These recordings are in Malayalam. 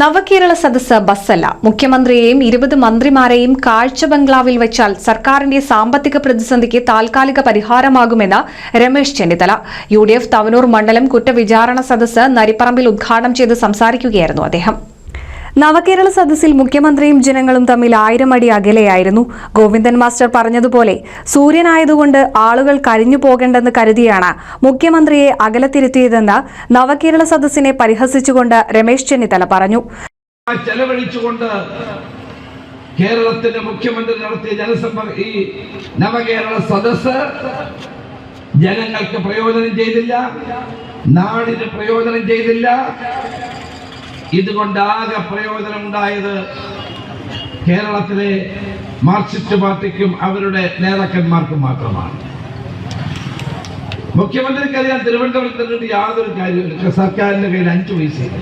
നവകേരള സദസ്സ് ബസ്സല്ല. മുഖ്യമന്ത്രിയെയും ഇരുപത് മന്ത്രിമാരെയും കാഴ്ച ബംഗ്ലാവിൽ വെച്ചാൽ സർക്കാരിന്റെ സാമ്പത്തിക പ്രതിസന്ധിക്ക് താൽക്കാലിക പരിഹാരമാകുമെന്ന് Ramesh Chennithala. U D F Thavanur മണ്ഡലം കുറ്റവിചാരണ സദസ്സ് നരിപ്പറമ്പിൽ ഉദ്ഘാടനം ചെയ്ത് സംസാരിക്കുകയായിരുന്നു അദ്ദേഹം. നവകേരള സദസ്സിൽ മുഖ്യമന്ത്രിയും ജനങ്ങളും തമ്മിൽ ആയിരം അടി അകലെയായിരുന്നു. ഗോവിന്ദൻ മാസ്റ്റർ പറഞ്ഞതുപോലെ സൂര്യനായതുകൊണ്ട് ആളുകൾ കരിഞ്ഞു പോകേണ്ടെന്ന് കരുതിയാണ് മുഖ്യമന്ത്രിയെ അകലത്തിരുത്തിയതെന്ന് നവകേരള സദസ്സിനെ പരിഹസിച്ചുകൊണ്ട് രമേശ് ചെന്നിത്തല പറഞ്ഞു. കേരളത്തിന്റെ മുഖ്യമന്ത്രി നടത്തിയ ജനസമ്പർക്ക ഈ നവകേരള സദസ് ജനങ്ങൾക്ക് പ്രയോജനം ചെയ്തില്ല നാടിന് പ്രയോജനം ചെയ്തില്ല ഇതുകൊണ്ട് ആകെ പ്രയോജനം ഉണ്ടായത് കേരളത്തിലെ മാർക്സിസ്റ്റ് പാർട്ടിക്കും അവരുടെ നേതാക്കന്മാർക്കും മാത്രമാണ്. മുഖ്യമന്ത്രിക്കറിയാൻ തിരുവനന്തപുരത്ത് നിന്നിട്ട് യാതൊരു കാര്യമില്ല സർക്കാരിന്റെ കയ്യിൽ അഞ്ചു പൈസയില്ല.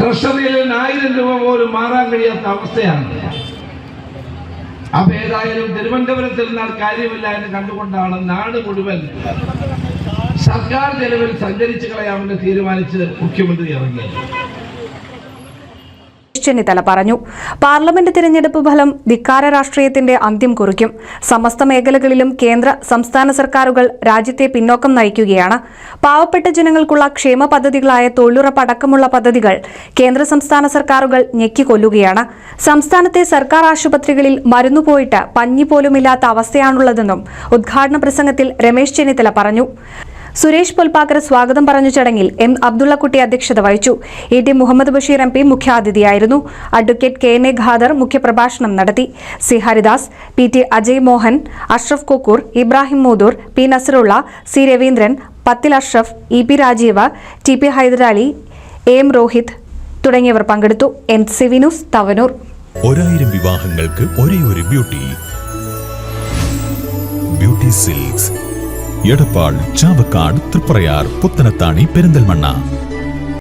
ട്രഷറിയിൽ ആയിരം രൂപ പോലും മാറാൻ കഴിയാത്ത അവസ്ഥയാണ്. അപ്പൊ ഏതായാലും തിരുവനന്തപുരത്തിൽ നിന്നാൽ കാര്യമില്ല എന്ന് കണ്ടുകൊണ്ടാണ് നാട് മുഴുവൻ സർക്കാർ ചെലവിൽ സഞ്ചരിച്ചു കളയാമെന്ന് തീരുമാനിച്ച് മുഖ്യമന്ത്രി ഇറങ്ങിയത് ചെന്നിത്തല പറഞ്ഞു. പാർലമെന്റ് തിരഞ്ഞെടുപ്പ് ഫലം ധിക്കാര രാഷ്ട്രീയത്തിന്റെ അന്ത്യം കുറിക്കും. സമസ്ത മേഖലകളിലും കേന്ദ്ര സംസ്ഥാന സർക്കാരുകൾ രാജ്യത്തെ പിന്നോക്കം നയിക്കുകയാണ്. പാവപ്പെട്ട ജനങ്ങൾക്കുള്ള ക്ഷേമ പദ്ധതികളായ തൊഴിലുറപ്പ് അടക്കമുള്ള പദ്ധതികൾ കേന്ദ്ര സംസ്ഥാന സർക്കാരുകൾ ഞെക്കിക്കൊല്ലുകയാണ് സംസ്ഥാനത്തെ സർക്കാർ ആശുപത്രികളിൽ മരുന്നു പോയിട്ട് പഞ്ഞി പോലുമില്ലാത്ത അവസ്ഥയാണുള്ളതെന്നും ഉദ്ഘാടന പ്രസംഗത്തിൽ രമേശ് ചെന്നിത്തല പറഞ്ഞു. സുരേഷ് പൊൽപ്പാക്കർ സ്വാഗതം പറഞ്ഞ ചടങ്ങിൽ എം അബ്ദുള്ളക്കുട്ടി അധ്യക്ഷത വഹിച്ചു. A T Muhammad Basheer M P മുഖ്യാതിഥിയായിരുന്നു. Advocate K N A Khader മുഖ്യപ്രഭാഷണം നടത്തി. C Haridas P T Ajay Mohan Ashraf Kokkur Ibrahim Mudur P Nasarulla C Raveendran Pathil Ashraf E P Rajeev T P Hyderali A M Rohit തുടങ്ങിയവർ പങ്കെടുത്തു. N C Vinus Thavanur. ഒരായിരം വിവാഹങ്ങൾക്ക് ഒരേ ഒരു beauty. Beauty Silks. Edappal Chavakkad Thriprayar Puthanathani Perinthalmanna.